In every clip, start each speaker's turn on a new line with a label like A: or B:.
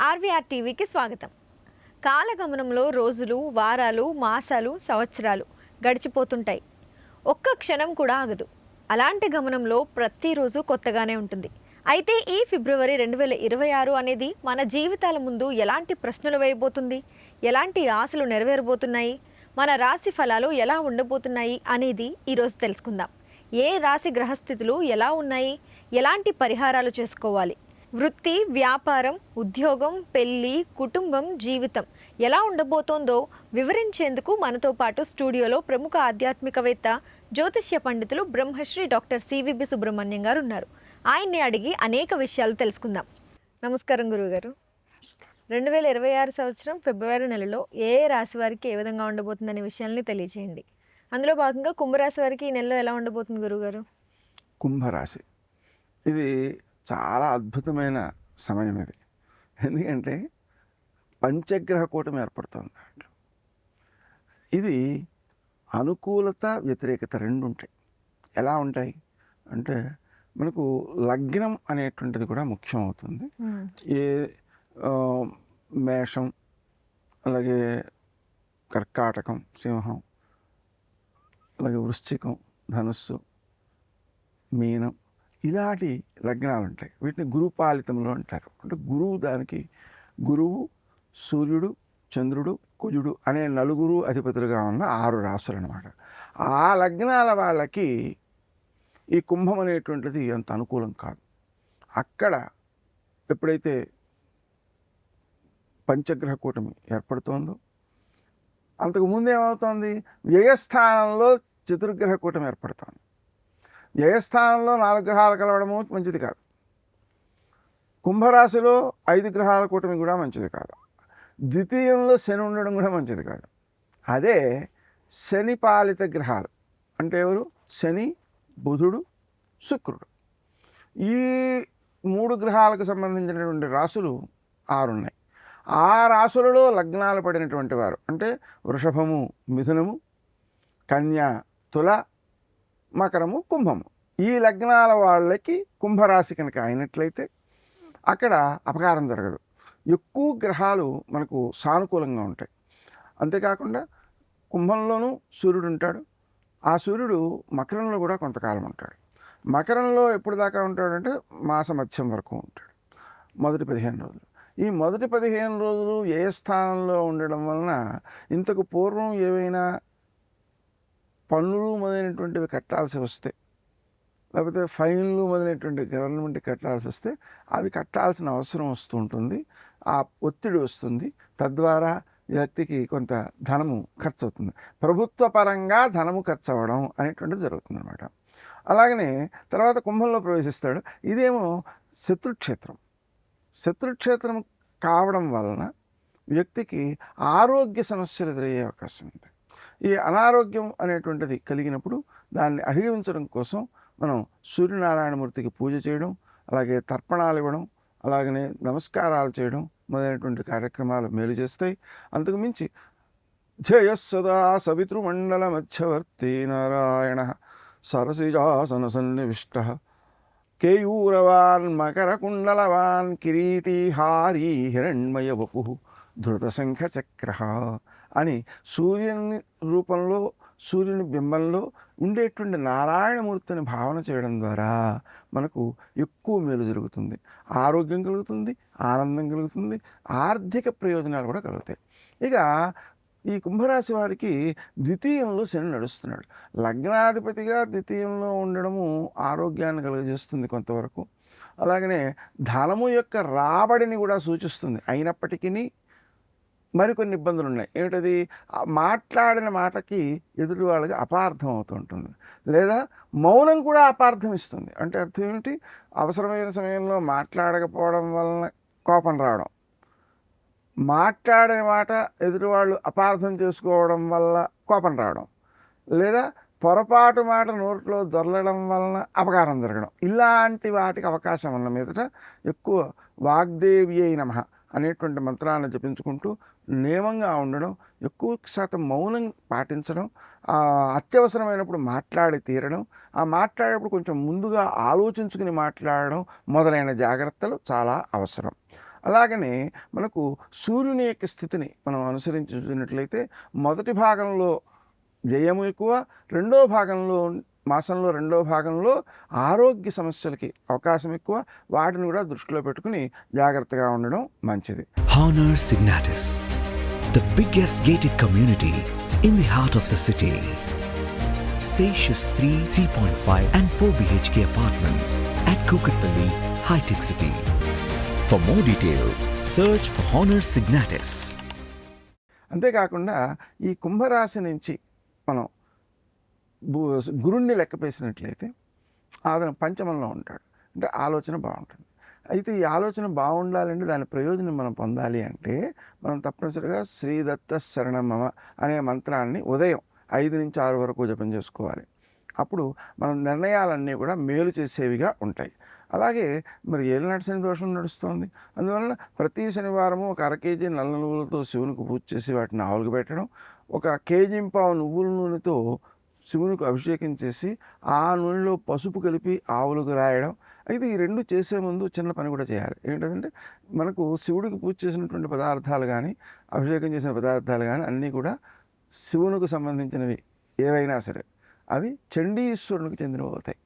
A: RVR టీవీకి స్వాగతం. కాలగమనంలో రోజులు వారాలు మాసాలు సంవత్సరాలు గడిచిపోతుంటాయి. ఒక్క క్షణం కూడా ఆగదు. అలాంటి గమనంలో ప్రతిరోజు కొత్తగానే ఉంటుంది. అయితే ఈ ఫిబ్రవరి రెండు వేల ఇరవై ఆరు అనేది మన జీవితాల ముందు ఎలాంటి ప్రశ్నలు వేయబోతుంది? ఎలాంటి ఆశలు నెరవేరబోతున్నాయి? మన రాశి ఫలాలు ఎలా ఉండబోతున్నాయి అనేది ఈరోజు తెలుసుకుందాం. ఏ రాశి గ్రహస్థితులు ఎలా ఉన్నాయి? ఎలాంటి పరిహారాలు చేసుకోవాలి? వృత్తి వ్యాపారం ఉద్యోగం పెళ్ళి కుటుంబం జీవితం ఎలా ఉండబోతోందో వివరించేందుకు మనతో పాటు స్టూడియోలో ప్రముఖ ఆధ్యాత్మికవేత్త జ్యోతిష్య పండితులు బ్రహ్మశ్రీ డాక్టర్ సివిబి సుబ్రహ్మణ్యం గారు ఉన్నారు. ఆయన్ని అడిగి అనేక విషయాలు తెలుసుకుందాం. నమస్కారం గురువుగారు. రెండు వేల ఇరవై ఆరు సంవత్సరం ఫిబ్రవరి నెలలో ఏ ఏ రాశి వారికి ఏ విధంగా ఉండబోతుందనే విషయాల్ని తెలియజేయండి అందులో భాగంగా కుంభరాశి వారికి ఈ నెలలో ఎలా ఉండబోతుంది గురువుగారు?
B: కుంభరాశి. ఇది చాలా అద్భుతమైన సమయం ఇది. ఎందుకంటే పంచగ్రహ కూటమి ఏర్పడుతుంది దాంట్లో ఇది అనుకూలత వ్యతిరేకత రెండు ఉంటాయి. ఎలా ఉంటాయి? అంటే మనకు లగ్నం అనేటువంటిది కూడా ముఖ్యం అవుతుంది ఏ మేషం అలాగే కర్కాటకం సింహం అలాగే వృశ్చికం ధనుస్సు మీనం ఇలాంటి లగ్నాలు ఉంటాయి. వీటిని గురుపాలితంలో అంటారు. అంటే గురువు దానికి గురువు సూర్యుడు చంద్రుడు కుజుడు అనే నలుగురు అధిపతులుగా ఉన్న ఆరు రాసులు అనమాట ఆ లగ్నాల వాళ్ళకి ఈ కుంభం అనేటువంటిది అంత అనుకూలం కాదు. అక్కడ ఎప్పుడైతే పంచగ్రహ కూటమి ఏర్పడుతోందో అంతకు ముందు ఏమవుతోంది వ్యయస్థానంలో చతుర్గ్రహ కూటమి ఏర్పడుతోంది. వ్యయస్థానంలో నాలుగు గ్రహాలు కలవడము మంచిది కాదు. కుంభరాశిలో ఐదు గ్రహాల కూటమి కూడా మంచిది కాదు. ద్వితీయంలో శని ఉండడం కూడా మంచిది కాదు. అదే శని పాలిత గ్రహాలు అంటే ఎవరు? శని బుధుడు శుక్రుడు. ఈ మూడు గ్రహాలకు సంబంధించినటువంటి రాసులు ఆరు ఉన్నాయి ఆ రాసులలో లగ్నాలు పడినటువంటి వారు అంటే వృషభము మిథునము కన్య తుల మకరము కుంభము. ఈ లగ్నాల వాళ్ళకి కుంభరాశి కనుక అయినట్లయితే అక్కడ అపకారం జరగదు. ఎక్కువ గ్రహాలు మనకు సానుకూలంగా ఉంటాయి. అంతేకాకుండా కుంభంలోనూ సూర్యుడు ఉంటాడు. ఆ సూర్యుడు మకరంలో కూడా కొంతకాలం ఉంటాడు. మకరంలో ఎప్పుడు దాకా ఉంటాడంటే మాస మధ్యం వరకు ఉంటాడు. మొదటి పదిహేను రోజులు. ఈ మొదటి పదిహేను రోజులు ఏ స్థానంలో ఉండడం వలన ఇంతకు పూర్వం ఏవైనా పన్నులు మొదలైనటువంటివి కట్టాల్సి వస్తే లేకపోతే ఫైన్లు మొదలైనటువంటి గవర్నమెంట్ కట్టాల్సి వస్తే అవి కట్టాల్సిన అవసరం వస్తుంటుంది ఆ ఒత్తిడి వస్తుంది. తద్వారా వ్యక్తికి కొంత ధనము ఖర్చు అవుతుంది ప్రభుత్వ పరంగా ధనము ఖర్చు అవ్వడం అనేటువంటిది జరుగుతుంది అనమాట అలాగనే తర్వాత కుంభంలో ప్రవేశిస్తాడు. ఇదేమో శత్రుక్షేత్రం. శత్రుక్షేత్రం కావడం వలన వ్యక్తికి ఆరోగ్య సమస్యలు ఎదురయ్యే అవకాశం ఉంది. ఈ అనారోగ్యం అనేటువంటిది కలిగినప్పుడు దాన్ని అధిగమించడం కోసం మనం సూర్యనారాయణమూర్తికి పూజ చేయడం అలాగే తర్పణాలు ఇవ్వడం అలాగనే నమస్కారాలు చేయడం మొదలైనటువంటి కార్యక్రమాలు మేలు చేస్తాయి. అంతకు మించి జయస్సదా సవితృమండల మధ్యవర్తి నారాయణ సరసిజాసన సన్నివిష్ట కేయూరవాన్ మకరకుండలవాన్ కిరీటీహారీ హిరణ్మయ వపు ధృతశంఖచక్ర అని సూర్యుని రూపంలో సూర్యుని బింబంలో ఉండేటువంటి నారాయణమూర్తిని భావన చేయడం ద్వారా మనకు ఎక్కువ మేలు జరుగుతుంది. ఆరోగ్యం కలుగుతుంది ఆనందం కలుగుతుంది ఆర్థిక ప్రయోజనాలు కూడా కలుగుతాయి. ఇక ఈ కుంభరాశి వారికి ద్వితీయంలో శని నడుస్తున్నాడు. లగ్నాధిపతిగా ద్వితీయంలో ఉండడము ఆరోగ్యాన్ని కలుగజేస్తుంది కొంతవరకు. అలాగనే ధనము యొక్క రాబడిని కూడా సూచిస్తుంది. అయినప్పటికీ మరికొన్ని ఇబ్బందులు ఉన్నాయి ఏమిటది మాట్లాడిన మాటకి ఎదుటి వాళ్ళకి అపార్థం అవుతుంటుంది. లేదా మౌనం కూడా అపార్థం ఇస్తుంది అంటే అర్థం ఏమిటి? అవసరమైన సమయంలో మాట్లాడకపోవడం వలన కోపం రావడం. మాట్లాడిన మాట ఎదుటివాళ్ళు అపార్థం చేసుకోవడం వల్ల కోపం రావడం. లేదా పొరపాటు మాట నోట్లో దొరలడం వలన అపకారం జరగడం. ఇలాంటి వాటికి అవకాశం ఉన్న మీదట ఎక్కువ వాగ్దేవి అయి నమః అనేటువంటి మంత్రాలను జపించుకుంటూ నియమంగా ఉండడం ఎక్కువ శాతం మౌనం పాటించడం అత్యవసరమైనప్పుడు మాట్లాడి తీరడం ఆ మాట్లాడేటప్పుడు కొంచెం ముందుగా ఆలోచించుకుని మాట్లాడడం మొదలైన జాగ్రత్తలు చాలా అవసరం. అలాగనే మనకు సూర్యుని యొక్క స్థితిని మనం అనుసరించి చూసినట్లయితే మొదటి భాగంలో జయము ఎక్కువ రెండో భాగంలో మాసంలో రెండో భాగంలో ఆరోగ్య సమస్యలకి అవకాశం ఎక్కువ వాటిని కూడా దృష్టిలో పెట్టుకుని జాగ్రత్తగా ఉండడం మంచిది.
C: Honer Signatis the biggest gated community in the heart of the city. Spacious 3, 3.5 and 4 BHK apartments at Kukatpalli, High Tech City. For more details, search for Honor Signatus.
B: అంతేకాకుండా ఈ కుంభరాశి నుంచి మనం భూ- గురుణ్ణి లెక్కపేసినట్లయితే అతను పంచమంలో ఉంటాడు అంటే ఆలోచన బాగుంటుంది అయితే ఈ ఆలోచన బాగుండాలంటే దాని ప్రయోజనం మనం పొందాలి అంటే మనం తప్పనిసరిగా శ్రీదత్త శరణమమ అనే మంత్రాన్ని ఉదయం ఐదు నుంచి ఆరు వరకు జపం చేసుకోవాలి. అప్పుడు మన నిర్ణయాలన్నీ కూడా మేలు చేసేవిగా ఉంటాయి. అలాగే మరి ఏలినాటి శని దోషం నడుస్తుంది. అందువలన ప్రతి శనివారము ఒక అర కేజీ నల్ల నువ్వులతో శివునికి పూజ చేసి వాటిని ఆవులకు పెట్టడం ఒక కేజీ పావు నువ్వుల నూనెతో శివునికి అభిషేకం చేసి ఆ నూనెలో పసుపు కలిపి ఆవులకు రాయడం అయితే ఈ రెండు చేసే ముందు చిన్న పని కూడా చేయాలి. ఏంటంటే మనకు శివుడికి పూజ చేసినటువంటి పదార్థాలు కానీ అభిషేకం చేసిన పదార్థాలు కానీ అన్నీ కూడా శివునికి సంబంధించినవి ఏవైనా సరే అవి చండీశ్వరునికి చెందినవి అవుతాయి.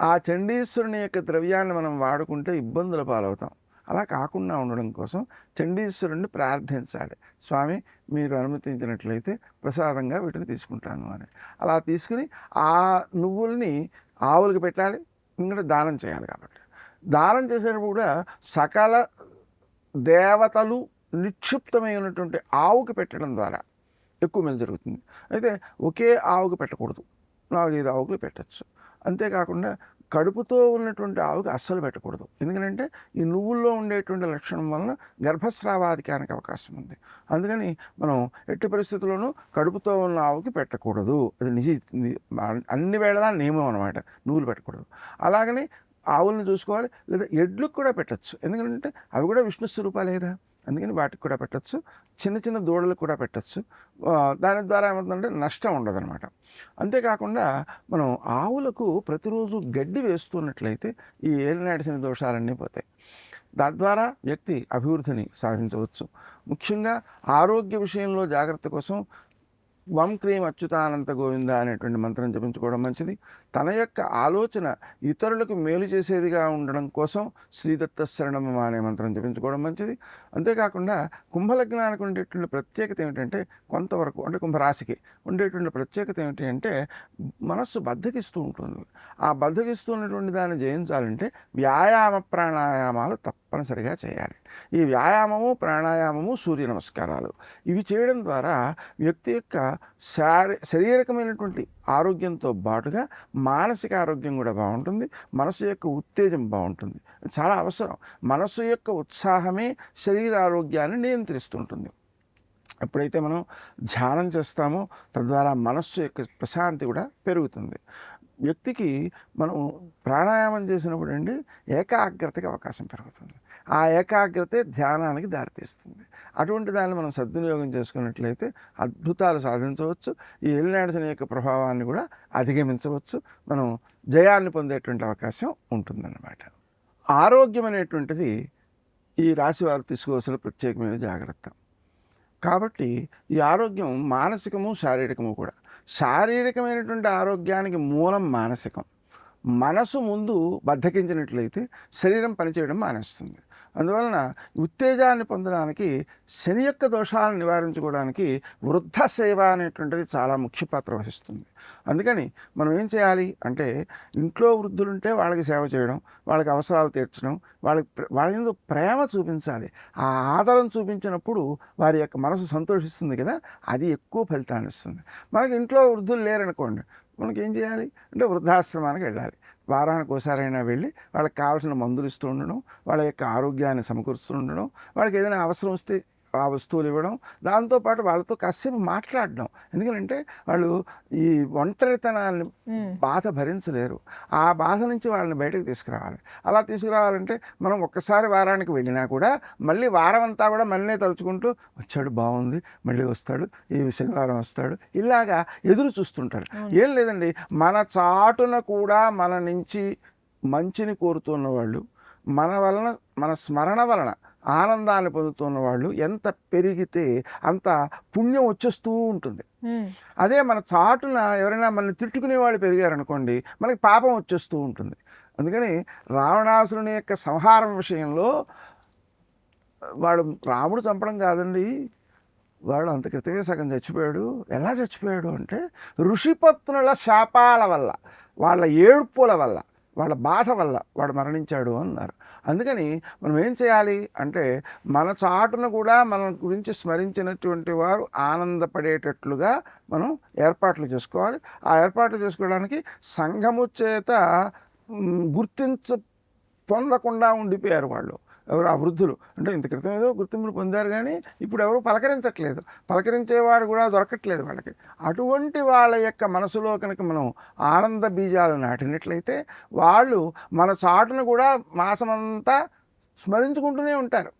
B: ఆ చండీశ్వరుని యొక్క ద్రవ్యాన్ని మనం వాడుకుంటే ఇబ్బందుల పాలవుతాం. అలా కాకుండా ఉండడం కోసం చండీశ్వరుణ్ణి ప్రార్థించాలి. స్వామి మీరు అనుమతించినట్లయితే ప్రసాదంగా వీటిని తీసుకుంటాను అని. అలా తీసుకుని ఆ నువ్వుల్ని ఆవులకు పెట్టాలి ఇంకా దానం చేయాలి కాబట్టి. దానం చేసేటప్పుడు కూడా సకల దేవతలు నిక్షిప్తమై ఉన్నటువంటి ఆవుకి పెట్టడం ద్వారా ఎక్కువ మేలు జరుగుతుంది. అయితే ఒకే ఆవుకు పెట్టకూడదు. నాలుగైదు ఆవుకులు పెట్టచ్చు. అంతేకాకుండా కడుపుతో ఉన్నటువంటి ఆవుకి అస్సలు పెట్టకూడదు. ఎందుకంటే ఈ నువ్వుల్లో ఉండేటువంటి లక్షణం వలన గర్భస్రావాధికానికి అవకాశం ఉంది. అందుకని మనం ఎట్టి పరిస్థితుల్లోనూ కడుపుతో ఉన్న ఆవుకి పెట్టకూడదు. అది నిజ అన్ని వేళలా నియమం అనమాట నువ్వులు పెట్టకూడదు. అలాగనే ఆవులను చూసుకోవాలి లేదా ఎడ్లకు కూడా పెట్టచ్చు. ఎందుకంటే అవి కూడా విష్ణు స్వరూపాలే కదా. అందుకని వాటికి కూడా పెట్టచ్చు. చిన్న చిన్న దూడలకు కూడా పెట్టచ్చు. దాని ద్వారా ఏమవుతుందంటే నష్టం ఉండదన్నమాట. అంతేకాకుండా మనం ఆవులకు ప్రతిరోజు గడ్డి వేస్తున్నట్లయితే ఈ ఏలినాడిసిన దోషాలన్నీ పోతాయి. తద్వారా వ్యక్తి అభివృద్ధిని సాధించవచ్చు. ముఖ్యంగా ఆరోగ్య విషయంలో జాగ్రత్త కోసం వం క్రీం అచ్యుతానంత గోవింద అనేటువంటి మంత్రం జపించుకోవడం మంచిది. తన యొక్క ఆలోచన ఇతరులకు మేలు చేసేదిగా ఉండడం కోసం శ్రీదత్త శరణమ అనే మంత్రం జపించుకోవడం మంచిది. అంతేకాకుండా కుంభలగ్నానికి ఉండేటువంటి ప్రత్యేకత ఏమిటంటే కొంతవరకు అంటే కుంభరాశికి ఉండేటువంటి ప్రత్యేకత ఏమిటి అంటే మనస్సు బద్దకిస్తూ ఉంటుంది. ఆ బద్దకిస్తున్నటువంటి దాన్ని జయించాలంటే వ్యాయామ ప్రాణాయామాలు తప్పనిసరిగా చేయాలి. ఈ వ్యాయామము ప్రాణాయామము సూర్య నమస్కారాలు ఇవి చేయడం ద్వారా వ్యక్తి యొక్క శారీ శారీరకమైనటువంటి ఆరోగ్యంతో పాటుగా మానసిక ఆరోగ్యం కూడా బాగుంటుంది. మనసు యొక్క ఉత్తేజం బాగుంటుంది. చాలా అవసరం. మనసు యొక్క ఉత్సాహమే శరీర ఆరోగ్యాన్ని నియంత్రిస్తుంటుంది. ఎప్పుడైతే మనం ధ్యానం చేస్తామో తద్వారా మనస్సు యొక్క ప్రశాంతి కూడా పెరుగుతుంది. వ్యక్తికి మనం ప్రాణాయామం చేసినప్పుడు అండి ఏకాగ్రతకి అవకాశం పెరుగుతుంది. ఆ ఏకాగ్రతే ధ్యానానికి దారితీస్తుంది. అటువంటి దాన్ని మనం సద్వినియోగం చేసుకున్నట్లయితే అద్భుతాలు సాధించవచ్చు. ఈ ఎలినాడిసిన యొక్క ప్రభావాన్ని కూడా అధిగమించవచ్చు. మనం జయాన్ని పొందేటువంటి అవకాశం ఉంటుందన్నమాట. ఆరోగ్యం అనేటువంటిది ఈ రాశి వారు తీసుకోవాల్సిన ప్రత్యేకమైన జాగ్రత్త. కాబట్టి ఈ ఆరోగ్యం మానసికము శారీరకము కూడా శారీరకమైనటువంటి ఆరోగ్యానికి మూలం మానసికం. మనసు ముందు బద్దకించినట్లయితే శరీరం పనిచేయడం మానేస్తుంది. అందువలన ఉత్తేజాన్ని పొందడానికి శని యొక్క దోషాలను నివారించుకోవడానికి వృద్ధ సేవ అనేటువంటిది చాలా ముఖ్య పాత్ర వహిస్తుంది. అందుకని మనం ఏం చేయాలి అంటే ఇంట్లో వృద్ధులుంటే వాళ్ళకి సేవ చేయడం వాళ్ళకి అవసరాలు తీర్చడం వాళ్ళకి ప్ర- వాళ్ళ మీద ప్రేమ చూపించాలి. ఆ ఆదరం చూపించినప్పుడు వారి యొక్క మనసు సంతోషిస్తుంది కదా అది ఎక్కువ ఫలితాన్ని ఇస్తుంది. మనకి ఇంట్లో వృద్ధులు లేరనుకోండి మనకి ఏం చేయాలి అంటే వృద్ధాశ్రమానికి వెళ్ళాలి. వారానికి ఒకసారైనా వెళ్ళి వాళ్ళకి కావాల్సిన మందులు ఇస్తూ ఉండడం వాళ్ళ యొక్క ఆరోగ్యాన్ని సమకూరుస్తూ ఉండడం వాళ్ళకి ఏదైనా అవసరం వస్తే ఆ వస్తువులు ఇవ్వడం. దాంతోపాటు వాళ్ళతో కాసేపు మాట్లాడడం. ఎందుకంటే వాళ్ళు ఈ ఒంటరితనాన్ని బాధ భరించలేరు. ఆ బాధ నుంచి వాళ్ళని బయటకు తీసుకురావాలి. అలా తీసుకురావాలంటే మనం ఒక్కసారి వారానికి వెళ్ళినా కూడా మళ్ళీ వారం అంతా కూడా మళ్ళీ తలుచుకుంటూ వచ్చాడు బాగుంది మళ్ళీ వస్తాడు ఈ శనివారం వస్తాడు ఇలాగా ఎదురు చూస్తుంటారు ఏం లేదండి మన చాటున కూడా మన నుంచి మంచిని కోరుతున్న వాళ్ళు మన వలన మన స్మరణ వలన ఆనందాన్ని పొందుతున్న వాళ్ళు ఎంత పెరిగితే అంత పుణ్యం వచ్చేస్తూ ఉంటుంది. అదే మన చాటున ఎవరైనా మనల్ని తిట్టుకునే వాళ్ళు పెరిగారనుకోండి మనకి పాపం వచ్చేస్తూ ఉంటుంది. అందుకని రావణాసురుని యొక్క సంహారం విషయంలో వాడు రాముడు చంపడం కాదండి. వాడు అంత క్రితమే సగం చచ్చిపోయాడు. ఎలా చచ్చిపోయాడు అంటే ఋషిపత్నుల శాపాల వల్ల వాళ్ళ ఏడ్పుల వల్ల. వాళ్ళ బాధ వల్ల వాడు మరణించాడు అన్నారు. అందుకని మనం ఏం చేయాలి అంటే మన చాటును కూడా మన గురించి స్మరించినటువంటి వారు ఆనందపడేటట్లుగా మనం ఏర్పాట్లు చేసుకోవాలి. ఆ ఏర్పాట్లు చేసుకోవడానికి సంఘము చేత గుర్తించ పొందకుండా ఉండిపోయారు వాళ్ళు. ఎవరు ఆ వృద్ధులు. అంటే ఇంత క్రితం ఏదో గుర్తింపులు పొందారు కానీ ఇప్పుడు ఎవరు పలకరించట్లేదు. పలకరించేవాడు కూడా దొరకట్లేదు వాళ్ళకి. అటువంటి వాళ్ళ యొక్క మనసులో కనుక మనం ఆనంద బీజాలు నాటినట్లయితే వాళ్ళు మన చాటును కూడా మాసమంతా స్మరించుకుంటూనే ఉంటారు.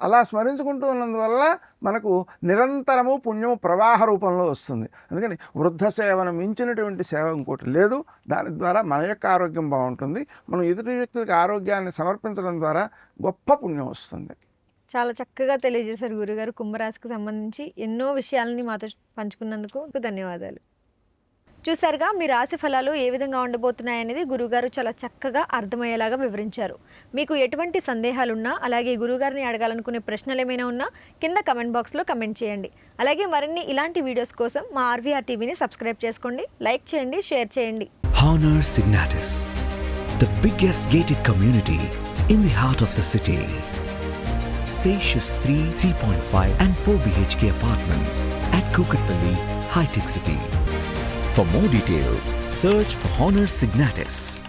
B: అలా స్మరించుకుంటూ ఉన్నందువల్ల మనకు నిరంతరము పుణ్యము ప్రవాహ రూపంలో వస్తుంది. అందుకని వృద్ధ సేవను మించినటువంటి సేవ ఇంకోటి లేదు. దాని ద్వారా మన యొక్క ఆరోగ్యం బాగుంటుంది. మనం ఎదుటి వ్యక్తులకు ఆరోగ్యాన్ని సమర్పించడం ద్వారా గొప్ప పుణ్యం వస్తుంది.
A: చాలా చక్కగా తెలియజేశారు గురుగారు. కుంభరాశికి సంబంధించి ఎన్నో విషయాలని మాతో పంచుకున్నందుకు ధన్యవాదాలు. చూసారుగా మీ రాశి ఫలాలు ఏ విధంగా ఉండబోతున్నాయనేది గురుగారు చాలా చక్కగా అర్థమయ్యేలాగా వివరించారు మీకు ఎటువంటి సందేహాలున్నా అలాగే గురుగారిని అడగాలనుకునే ప్రశ్నలు ఏమైనా ఉన్నా కింద కమెంట్ బాక్స్లో కమెంట్ చేయండి అలాగే మరిన్ని ఇలాంటి వీడియోస్ కోసం మా ఆర్వీఆర్ టీవీని సబ్స్క్రైబ్ చేసుకోండి లైక్ చేయండి షేర్ చేయండి
C: Honor Signatus, the biggest gated community in heart of the city city. Spacious 3, 3.5 and 4 BHK apartments at Kukatpalli, High Tech City. For more details, search for Honor Signatus.